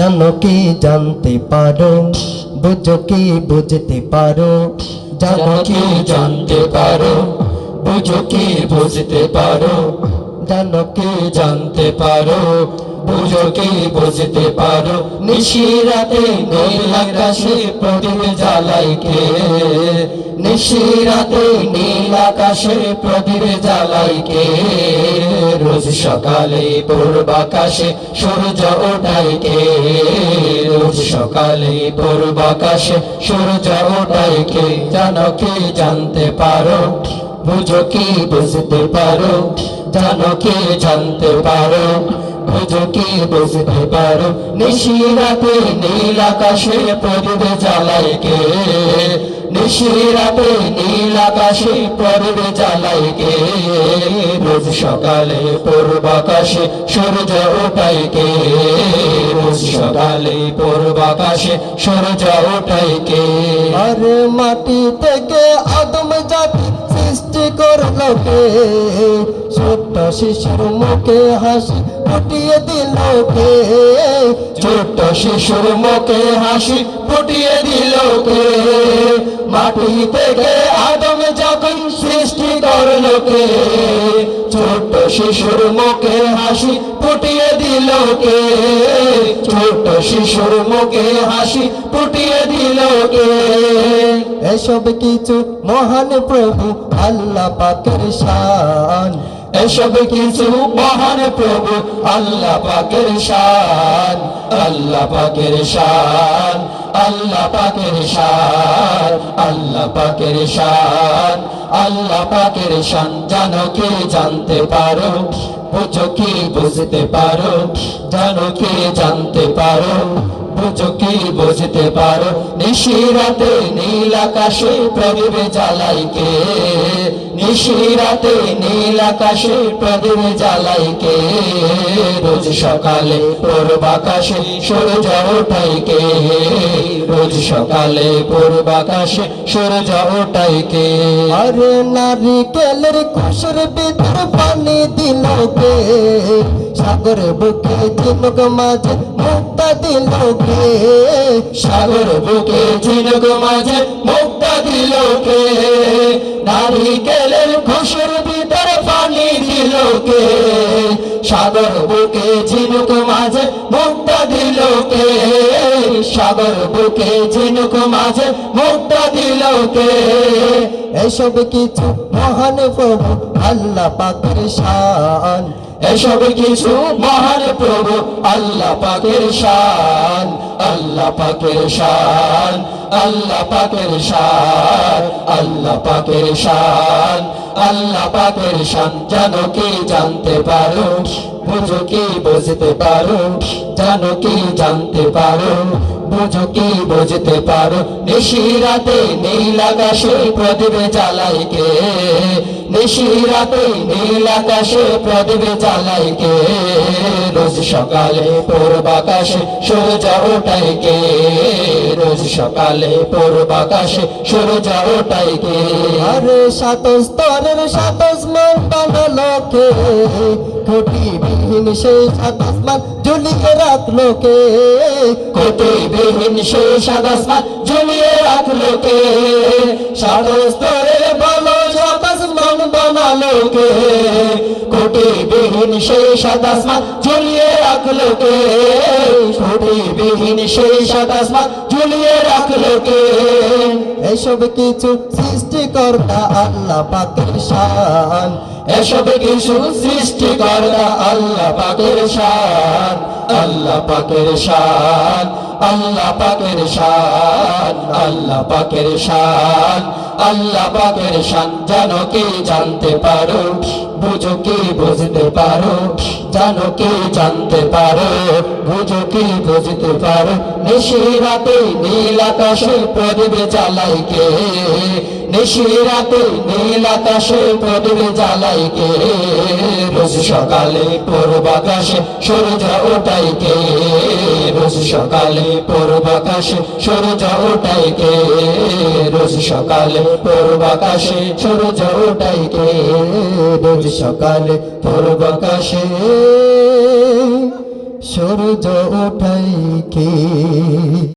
জানো কি জানতে পারো? বুঝো কি বুঝতে পারো? জানো কি জানতে পারো? বুঝো কি বুঝতে পারো? জানো কি জানতে পারো? বুঝো কি পারো? নিশিরাতে নীল আকাশে প্রদীপ জ্বালাই কে? নিশিরাতে নীল আকাশে প্রদীপ জ্বালাই কে? রোজ সকালে পূর্ব আকাশে সূর্য ওঠাই রোজ সকালে পূর্ব আকাশে সূর্য জানতে পারো? বুঝো কি বুঝতে পারো? জানো কি জানতে পারো? বুঝো কি বুঝতে পারো নিশিরাতে নীল আকাশে জ্বালাই কে নিশিরাতে নীল আকাশে জ্বালাই কে রোজ সকালে পূর্ব আকাশে সূর্য ওঠাই কে রোজ সকালে পূর্ব আকাশে সূর্য ওঠাই কে আরে মাটি থেকে আদম জাতি সৃষ্টি করল কে? ছোট্ট শিশুর মুখে হাসি ফুটিয়ে দিল কে? ছোট্ট শিশুর মুখে হাসি ফুটিয়ে দিল কে? মাটি থেকে আদম যখন সৃষ্টি করল কে? ছোট্ট শিশুর মুখে হাসি ফুটিয়ে দিল কে? ছোট্ট শিশুর মুখে হাসি ফুটিয়ে দিল কে? এসব কিছু মহান প্রভু আল্লাহ পাকের শান। এসব কিছু মহান প্রভু আল্লাহ পাকের শান। আল্লাহ পাকের শান। আল্লাহ পাকের শান। আল্লাহ পাকের শান। আল্লাহ পাকের শান জানো কি জানতে পারো? বুঝো কি বুঝতে পারো? জানো কি জানতে পারো? বুঝতে পারো, নিশিরাতে নীল আকাশে প্রদীপ জ্বালাই কে? নিশিরাতে নীল আকাশে প্রদীপ রোজ সকালে পূর্ব আকাশে সূর্য ওঠাই কে? রোজ সকালে সূর্য ওঠাই কে? আরে নারিকেলের খুশির ভিতর পানি সাগর বুকে ঝিনুক মাঝে মুক্তা দিল কে? সাগর বুকে ঝিনুক মাঝে মুক্তা দিল কে? নারিকেলের খুশির ভিতর পানি দিল কে? সাগর বুকে ঝিনুক মাঝে মুক্তা দিল কে? সাগর বুকে ঝিনুক মাঝে মুক্তা দিল কে? এসব কিছু মহান প্রভু, আল্লাহ পাকের শান। এসব কিছু মহান প্রভু আল্লাহ পাকের শান, আল্লাহ পাকের শান, আল্লাহ পাকের শান, আল্লাহ পাকের শান, আল্লাহ পাকের শান জানো কি জানতে পারো, বুঝো কি বুঝতে পারো, জানো কি জানতে পারো বুঝো কি বুঝতে পারো, নিশিরাতে নীল আকাশে প্রদীপ চালাই কে নিশিরাতে নীল আকাশে প্রদীপ চালাই কে সকালে পূর্ব আকাশে সূর্য ওঠাই কে রোজ সকালে পূর্ব আকাশে সূর্য ওঠাই কে আরে সাত স্তরের সাত মান বানালো কে খুঁটি বিহীন সেই সাত আসমান ঝুলিয়ে রাখল কে খুঁটি বিহীন সেই সাত আসমান ঝুলিয়ে রাখল কে সাত স্তরের বলো সাত আসমান বানালো বিহীন সেই সাত আসমান ঝুলিয়ে রাখল কে? বিহীন সেই সাত ঝুলিয়ে রাখল কে? এসব কিছু সৃষ্টিকর্তা আল্লাহ পাকের শান। এসব কিছু সৃষ্টিকর্তা আল্লাহ পাকের শান। আল্লাহ পাকের শান, আল্লাহ পাকের শান, আল্লাহ পাকের শান, আল্লাহ পাকের শান, জানো কি জানতে পারো? বুঝো কি বুঝতে পারো? জানো কি জানতে পারো? বুঝো কি বুঝতে পারো? নিশিরাতে নীল আকাশে প্রদীপ জ্বালাই কে? নিশিরাতে নীল আকাশে প্রদীপ জ্বালাই কে? রোজ সকালে পূর্ব আকাশে, সূর্য ওঠাই কে রোজ সকালে পূর্ব আকাশে সূর্য ওঠাই কে রোজ সকালে পূর্ব আকাশে সূর্য ওঠাই রোজ সকালে পূর্ব আকাশে সূর্য ওঠাই কে কে